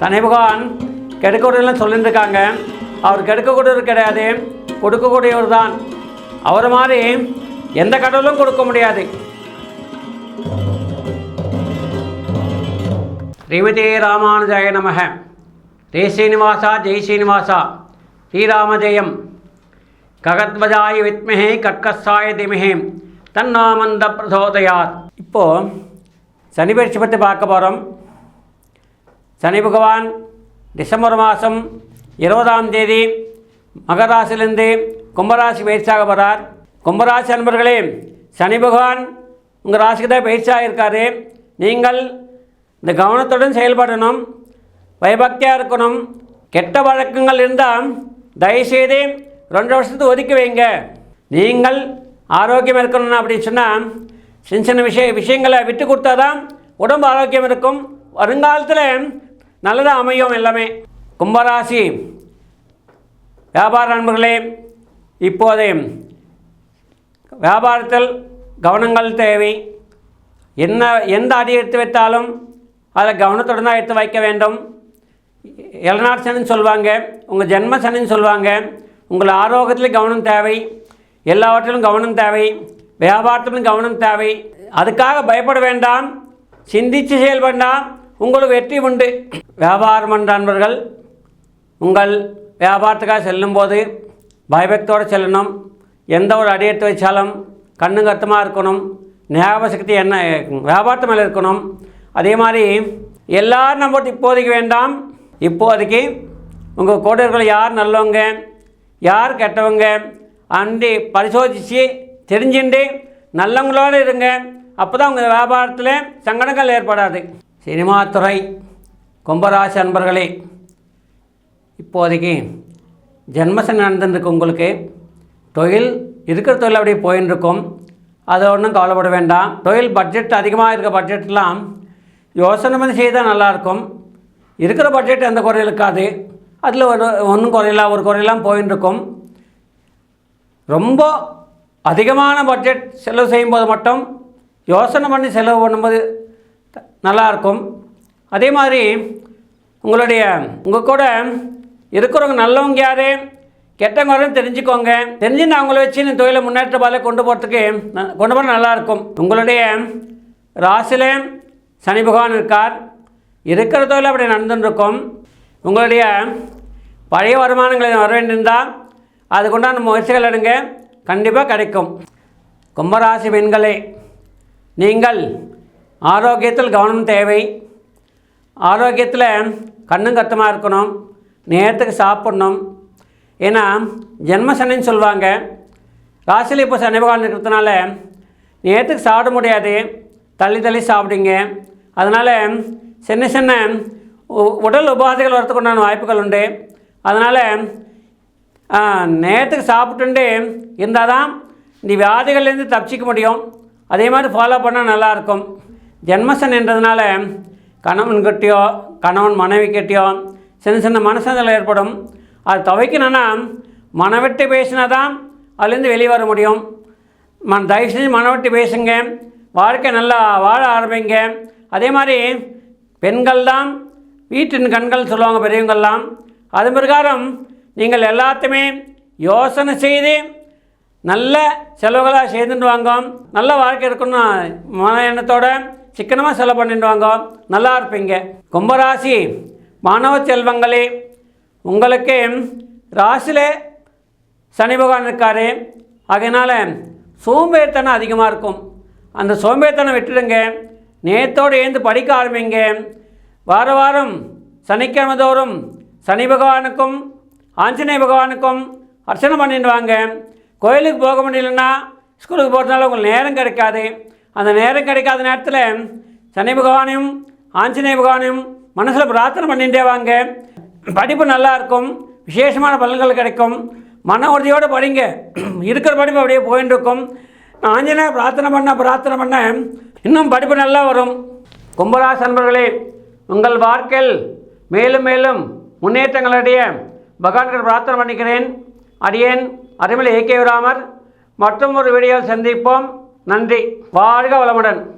சனி பகவான் கெடுக்கக்கூடியலாம் சொல்லிட்டு அவர் கெடுக்கக்கூடியவர் கிடையாது கொடுக்கக்கூடியவர் தான் அவர் மாதிரி எந்த கடவுளும் கொடுக்க முடியாது. ஸ்ரீமதி ராமானுஜாய நமக. ஜெய் ஸ்ரீனிவாசா ஜெய் ஸ்ரீனிவாசா ஸ்ரீராமஜெயம். ககத்வஜாய வித்மஹே கட்கஸ்ஸாய திமஹே. தன்னாமந்த பிரசோதயாத். இப்போது சனி பயிற்சி பற்றி பார்க்க போகிறோம் சனி பகவான் டிசம்பர் மாதம் இருபதாம் தேதி மகராசிலிருந்து கும்பராசி பயிற்சியாக வரார் கும்பராசி அன்பர்களே சனி பகவான் உங்கள் ராசிக்கு தான் பயிற்சியாக இருக்கார். நீங்கள் இந்த கவனத்துடன் செயல்படணும் பயபக்தியாக இருக்கணும் கெட்ட வழக்கங்கள் இருந்தால் தயவுசெய்து ரெண்டு வருஷத்துக்கு ஒதுக்கி வைங்க. நீங்கள் ஆரோக்கியம் இருக்கணும் அப்படின்னு சொன்னால் சின்ன சின்ன விஷய விஷயங்களை விட்டு கொடுத்தா தான் உடம்பு ஆரோக்கியம் இருக்கும். வருங்காலத்தில் நல்லதாக அமையும் எல்லாமே. கும்பராசி. வியாபார நண்பர்களே இப்போது வியாபாரத்தில் கவனங்கள் தேவை. என்ன எந்த அடி எடுத்து வைத்தாலும் அதை கவனத்துடன் தான் எடுத்து வைக்க வேண்டும். இளநாட் சனின்னு சொல்லுவாங்க உங்கள் ஜென்ம சனின்னு சொல்லுவாங்க. உங்கள் ஆரோக்கியத்திலும் கவனம் தேவை. எல்லாவற்றிலும் கவனம் தேவை. வியாபாரத்திலும் கவனம் தேவை. அதுக்காக பயப்பட வேண்டாம். சிந்தித்து செயல்படாம் உங்களுக்கு வெற்றி உண்டு. வியாபாரம் என்ற நண்பர்கள் உங்கள் வியாபாரத்துக்காக செல்லும்போது பயபக்தோடு செல்லணும். எந்த ஒரு அடியத்து வச்சாலும் கண்ணு கத்தமாக இருக்கணும். ஞாபக சக்தி என்ன வியாபாரத்து மேலே இருக்கணும். அதே மாதிரி எல்லாரும் நம்ம இப்போதைக்கு வேண்டாம். இப்போதைக்கு உங்கள் கோடர்கள் யார் நல்லவங்க யார் கெட்டவங்க அண்டி பரிசோதித்து தெரிஞ்சுண்டு நல்லவங்களோடு இருங்க. அப்போ தான் உங்கள் வியாபாரத்தில் சங்கடங்கள் ஏற்படாது. சினிமா துறை கும்பராசி அன்பர்களே இப்போதைக்கு ஜென்மசன் நடந்துருக்கு உங்களுக்கு. தொழில் இருக்கிற தொழில் அப்படியே போயின்னு அதை ஒன்றும் கவலைப்பட வேண்டாம். தொழில் பட்ஜெட் அதிகமாக இருக்க பட்ஜெட்லாம் யோசனை பண்ணி செய்தால் நல்லாயிருக்கும். இருக்கிற பட்ஜெட் எந்த குறையும் இருக்காது. அதில் ஒரு ஒன்றும் குறையில ஒரு குறையெல்லாம் போயின்னு இருக்கும் ரொம்ப அதிகமான பட்ஜெட் செலவு செய்யும்போது மட்டும் யோசனை பண்ணி செலவு பண்ணும்போது நல்லாயிருக்கும். அதே மாதிரி உங்களுடைய உங்கள் கூட இருக்கிறவங்க நல்லவங்க யார்? கெட்டவங்க யாருன்னு தெரிஞ்சுக்கோங்க. தெரிஞ்சு நான் அவங்கள வச்சு இந்த தொழிலை முன்னேற்ற பாதையில் கொண்டு போகிறதுக்கு ந- கொண்டு போகிற நல்லாயிருக்கும். உங்களுடைய ராசியில் சனி பகவான் இருக்கார். இருக்கிற தொழில் அப்படி நடந்துருக்கும் உங்களுடைய பழைய வருமானங்கள் வர வேண்டியிருந்தால் அதுக்குண்டான முயற்சிகள் எடுங்க. கண்டிப்பாக கிடைக்கும். கும்பராசி பெண்களே நீங்கள் ஆரோக்கியத்தில் கவனம் தேவை. ஆரோக்கியத்தில் கண்ணும் கத்தமாக இருக்கணும். நேரத்துக்கு சாப்பிட்ணும். ஏன்னா ஜென்ம சனின்னு சொல்லுவாங்க. ராசியில் இப்போ சனி பகவான் இருக்கிறதுனால நேரத்துக்கு சாப்பிட முடியாது. தள்ளி தள்ளி சாப்பிடுங்க. அதனால் சின்ன சின்ன உ- உடல் உபாதைகள் வரத்துக்கு உண்டான வாய்ப்புகள் உண்டு. அதனால் நேரத்துக்கு சாப்பிட்டுண்டு இருந்தால் தான் இந்த வியாதிகள்லேருந்து தப்பிச்சிக்க முடியும். அதே மாதிரி ஃபாலோ பண்ணால் நல்லாயிருக்கும் ஜென்மசன்ன்றதுனால கணவன் கிட்டேயோ கணவன் மனைவி கிட்டேயோ சின்ன சின்ன மனசங்கள் ஏற்படும். அது துவைக்கணும்னா மனவிட்டு பேசினா தான் அதுலேருந்து வெளியே வர முடியும். மன் தயவு செஞ்சு மனவிட்டு பேசுங்க. வாழ்க்கை நல்லா வாழ ஆரம்பிங்க. அதே மாதிரி பெண்கள் தான் வீட்டின் கண்கள் சொல்லுவாங்க பெரியவங்கள்லாம். அது பிரகாரம் நீங்கள் எல்லாத்தையுமே யோசனை செய்து நல்ல செலவுகளாக செய்துட்டு வாங்க. நல்ல வாழ்க்கை இருக்கணும் மன எண்ணத்தோட சிக்கனமாக செலவு பண்ணிடுவாங்க. நல்லா இருப்பீங்க. கும்பராசி மாணவ செல்வங்களே உங்களுக்கு ராசியில் சனி பகவான் இருக்கார். அதனால் சோம்பேறித்தனம் அதிகமாக இருக்கும். அந்த சோம்பேறித்தனம் விட்டுடுங்க. நேத்தோடு ஏந்து படிக்க ஆரம்பிங்க. வார வாரம் சனிக்கிழமை தோறும் சனி பகவானுக்கும் ஆஞ்சநேய பகவானுக்கும் அர்ச்சனை பண்ணிடுவாங்க கோயிலுக்கு போக முடியலன்னா ஸ்கூலுக்கு போகிறதுனால உங்களுக்கு நேரம் கிடைக்காது. அந்த நேரம் கிடைக்காத நேரத்தில் சனி பகவானையும் ஆஞ்சநேய பகவானையும் மனசில் பிரார்த்தனை பண்ணிகிட்டே வாங்க. படிப்பு நல்லா இருக்கும். விசேஷமான பலன்கள் கிடைக்கும். மன உறுதியோடு படிங்க. இருக்கிற படிப்பு அப்படியே போயின்னு இருக்கும். ஆஞ்சநேய பிரார்த்தனை பண்ண பிரார்த்தனை பண்ண இன்னும் படிப்பு நல்லா வரும். கும்பராசி நண்பர்களே உங்கள் வாழ்க்கையில் மேலும் மேலும் முன்னேற்றங்களுடைய பகவான்கள் பிரார்த்தனை பண்ணிக்கிறேன். அடியேன். அருமில் ஏகே ராமர். மற்றும் ஒரு வீடியோவில் சந்திப்போம். நன்றி. வாழ்க வளமுடன்.